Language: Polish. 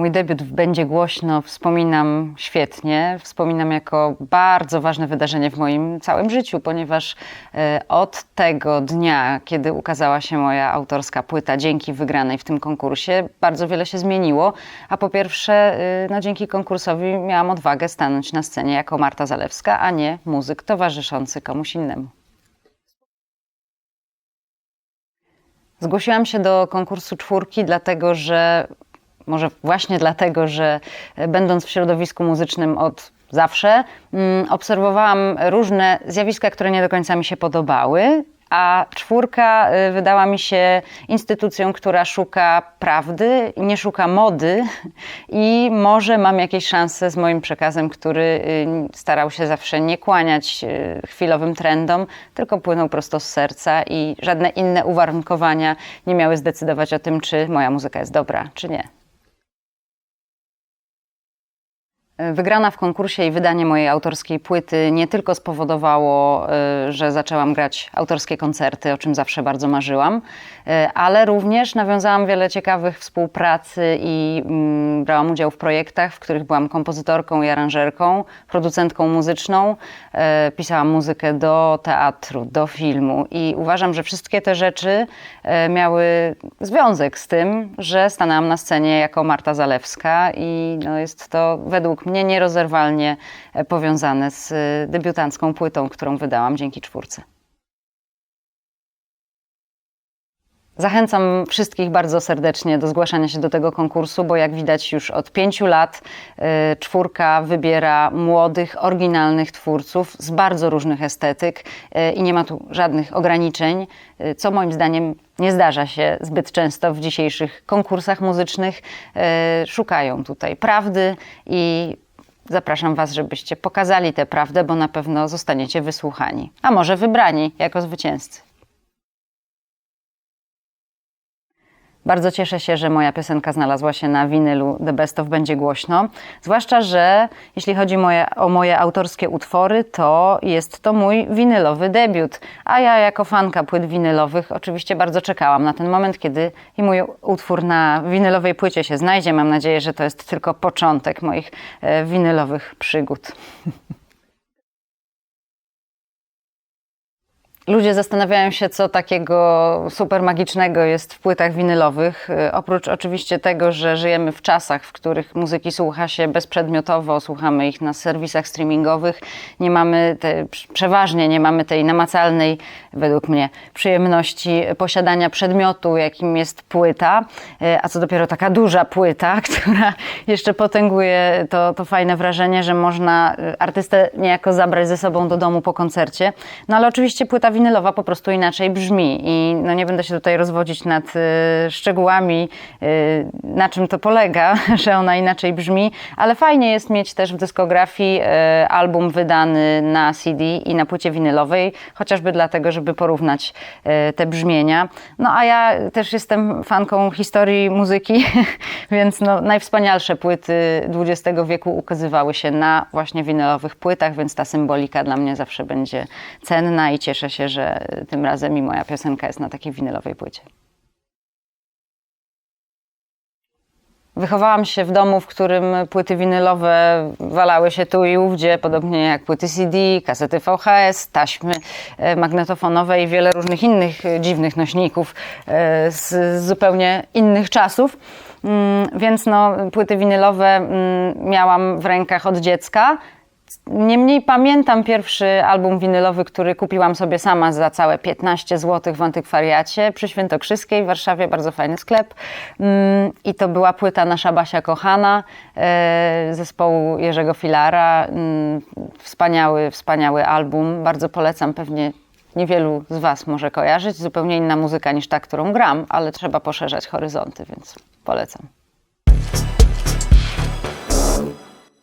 Mój debiut w Będzie Głośno wspominam świetnie. Wspominam jako bardzo ważne wydarzenie w moim całym życiu, ponieważ e, od tego dnia, kiedy ukazała się moja autorska płyta, dzięki wygranej w tym konkursie, bardzo wiele się zmieniło. A po pierwsze, e, no, dzięki konkursowi miałam odwagę stanąć na scenie jako Marta Zalewska, a nie muzyk towarzyszący komuś innemu. Zgłosiłam się do konkursu czwórki, dlatego że może właśnie dlatego, że e, będąc w środowisku muzycznym od zawsze, mm, obserwowałam różne zjawiska, które nie do końca mi się podobały. A czwórka y, wydała mi się instytucją, która szuka prawdy, nie szuka mody i może mam jakieś szanse z moim przekazem, który y, starał się zawsze nie kłaniać y, chwilowym trendom, tylko płynął prosto z serca i żadne inne uwarunkowania nie miały zdecydować o tym, czy moja muzyka jest dobra, czy nie. Wygrana w konkursie i wydanie mojej autorskiej płyty nie tylko spowodowało, y, że zaczęłam grać autorskie koncerty, o czym zawsze bardzo marzyłam, y, ale również nawiązałam wiele ciekawych współpracy i mm, brałam udział w projektach, w których byłam kompozytorką i aranżerką, producentką muzyczną, y, pisałam muzykę do teatru, do filmu i uważam, że wszystkie te rzeczy miały związek z tym, że stanęłam na scenie jako Marta Zalewska i no jest to według mnie mnie nierozerwalnie e, powiązane z e, debiutancką płytą, którą wydałam dzięki czwórce. Zachęcam wszystkich bardzo serdecznie do zgłaszania się do tego konkursu, bo jak widać już od pięciu lat y, czwórka wybiera młodych, oryginalnych twórców z bardzo różnych estetyk y, i nie ma tu żadnych ograniczeń, y, co moim zdaniem nie zdarza się zbyt często w dzisiejszych konkursach muzycznych. Szukają tutaj prawdy i zapraszam Was, żebyście pokazali tę prawdę, bo na pewno zostaniecie wysłuchani, a może wybrani jako zwycięzcy. Bardzo cieszę się, że moja piosenka znalazła się na winylu The Best of będzie głośno. Zwłaszcza, że jeśli chodzi moje, o moje autorskie utwory, to jest to mój winylowy debiut. A ja jako fanka płyt winylowych oczywiście bardzo czekałam na ten moment, kiedy i mój utwór na winylowej płycie się znajdzie. Mam nadzieję, że to jest tylko początek moich e, winylowych przygód. Ludzie zastanawiają się, co takiego super magicznego jest w płytach winylowych. Y, oprócz oczywiście tego, że żyjemy w czasach, w których muzyki słucha się bezprzedmiotowo, słuchamy ich na serwisach streamingowych, nie mamy te, przeważnie nie mamy tej namacalnej, według mnie, przyjemności posiadania przedmiotu, jakim jest płyta, y, a co dopiero taka duża płyta, która jeszcze potęguje to, to fajne wrażenie, że można y, artystę niejako zabrać ze sobą do domu po koncercie. No ale oczywiście płyta winylowa po prostu inaczej brzmi i no nie będę się tutaj rozwodzić nad y, szczegółami, y, na czym to polega, że ona inaczej brzmi, ale fajnie jest mieć też w dyskografii y, album wydany na CD i na płycie winylowej, chociażby dlatego, żeby porównać y, te brzmienia. No a ja też jestem fanką historii muzyki, więc no, najwspanialsze płyty XX wieku ukazywały się na właśnie winylowych płytach, więc ta symbolika dla mnie zawsze będzie cenna i cieszę się, że tym razem i moja piosenka jest na takiej winylowej płycie. Wychowałam się w domu, w którym płyty winylowe walały się tu i ówdzie, podobnie jak płyty CD, kasety VHS, taśmy e, magnetofonowe i wiele różnych innych dziwnych nośników e, z zupełnie innych czasów. Mm, więc no, płyty winylowe mm, miałam w rękach od dziecka. Niemniej pamiętam pierwszy album winylowy, który kupiłam sobie sama za całe 15 zł w antykwariacie przy Świętokrzyskiej w Warszawie, bardzo fajny sklep. Mm, I to była płyta Nasza Basia Kochana e, zespołu Jerzego Filara. Mm, wspaniały, wspaniały album, bardzo polecam, pewnie niewielu z Was może kojarzyć. Zupełnie inna muzyka niż ta, którą gram, ale trzeba poszerzać horyzonty, więc polecam.